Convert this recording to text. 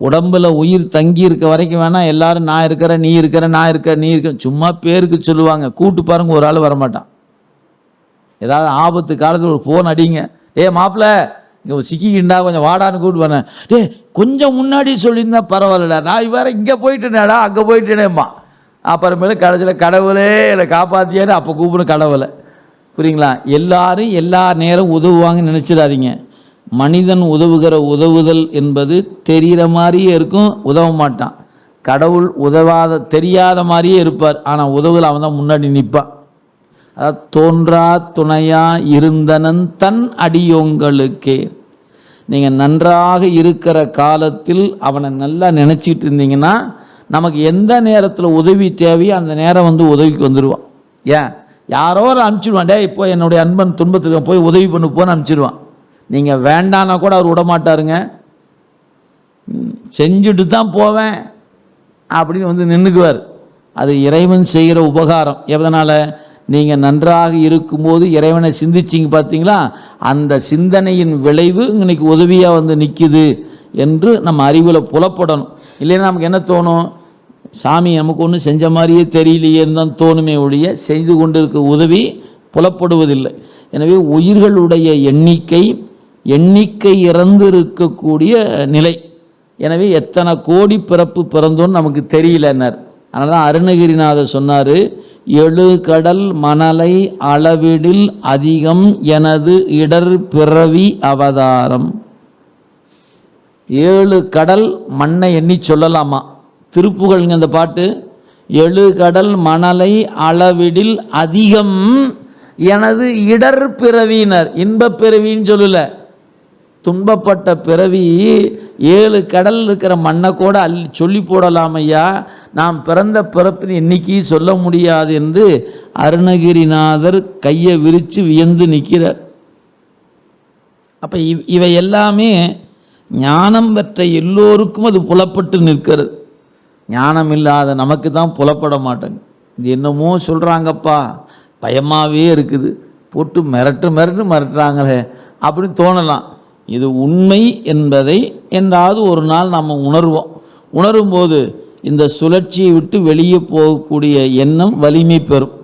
உடம்புல உயிர் தங்கி இருக்க வரைக்கும் வேணா எல்லாரும் நான் இருக்கிறேன் நீ இருக்கிற நான் இருக்க நீ இருக்க சும்மா பேருக்கு சொல்லுவாங்க. கூட்டு பாருங்க ஒரு ஆள் வரமாட்டான். ஏதாவது ஆபத்து காலத்தில் ஒரு ஃபோன் அடிங்க. ஏ மாப்பிள்ள இங்கே சிக்கிக்கிண்டா கொஞ்சம் வாடான்னு கூப்பிட்டு வரேன் டே கொஞ்சம் முன்னாடி சொல்லியிருந்தா பரவாயில்லடா. நான் வேற இங்கே போயிட்டுனேடா அங்கே போயிட்டுனேம்மா. அப்புறமேல கடைசியில் கடவுளே என்னை காப்பாற்றியான்னு அப்போ கூப்பிடும் கடவுளை. புரியுங்களா? எல்லாரும் எல்லா நேரம் உதவுவாங்கன்னு நினச்சிடாதீங்க. மனிதன் உதவுகிற உதவுதல் என்பது தெரிகிற மாதிரியே இருக்கும் உதவ மாட்டான். கடவுள் உதவாத தெரியாத மாதிரியே இருப்பார் ஆனால் உதவுதல் அவன் தான் முன்னாடி நிற்பான் அதாவது தோன்றா துணையா இருந்தனன் தன் அடியோங்களுக்கே நீங்கள் நன்றாக இருக்கிற காலத்தில் அவனை நல்லா நினச்சிட்டு இருந்தீங்கன்னா நமக்கு எந்த நேரத்தில் உதவி தேவையோ அந்த நேரம் வந்து உதவிக்கு வந்துடுவான் ஏன்? யாரோ ஒரு அனுப்பிச்சிடுவான் டே இப்போ என்னுடைய அன்பன் துன்பத்துக்கு போய் உதவி பண்ணு போன்னு அனுப்பிச்சிடுவான். நீங்கள் வேண்டான்னா கூட அவர் விடமாட்டாருங்க. செஞ்சுட்டு தான் போவேன் அப்படின்னு வந்து நின்றுக்குவார் அது இறைவன் செய்கிற உபகாரம். எதனால்? நீங்கள் நன்றாக இருக்கும்போது இறைவனை சிந்திச்சிங்க பார்த்தீங்களா? அந்த சிந்தனையின் விளைவு இன்னைக்கு உதவியாக வந்து நிற்குது என்று நம்ம அறிவில் புலப்படணும். இல்லைன்னா நமக்கு என்ன தோணும்? சாமி நமக்கு ஒன்றும் செஞ்ச மாதிரியே தெரியலையேன்னு தான் தோணுமே ஒழிய செய்து கொண்டிருக்க உதவி புலப்படுவதில்லை. எனவே உயிர்களுடைய எண்ணிக்கை எண்ணிக்கை இறந்திருக்கக்கூடிய நிலை. எனவே எத்தனை கோடி பிறப்பு பிறந்தோன்னு நமக்கு தெரியலன்னார். அதனால் தான் அருணகிரிநாதர் சொன்னார் எழு கடல் மணலை அளவிடில் அதிகம் எனது இடர் பிறவி அவதாரம். ஏழு கடல் மண்ணை எண்ணி சொல்லலாமா? திருப்புகழ்ங்க அந்த பாட்டு எழு கடல் மணலை அளவிடில் அதிகம் எனது இடர் பிறவியினர். இன்பப் பிறவின்னு சொல்லலை. துன்பப்பட்ட பிறவி ஏழு கடல் இருக்கிற மண்ணை கூட அள்ளி சொல்லி போடலாம் ஐயா நாம் பிறந்த பிறப்பின் எண்ணிக்கை சொல்ல முடியாது என்று அருணகிரிநாதர் கையை விரித்து வியந்து நிற்கிறார். அப்போ இவ் இவை எல்லாமே ஞானம் பெற்ற எல்லோருக்கும் அது புலப்பட்டு நிற்கிறது. ஞானம் இல்லாத நமக்கு தான் புலப்பட மாட்டேங்க. இது என்னமோ சொல்கிறாங்கப்பா பயமாகவே இருக்குது. போட்டு மிரட்டு மிரட்டு மிரட்டுறாங்களே அப்படின்னு தோணலாம். இது உண்மை என்பதை என்றாவது ஒரு நாள் நாம் உணர்வோம். உணரும்போது இந்த சுழற்சியை விட்டு வெளியே போகக்கூடிய எண்ணம் வலிமை பெறும்.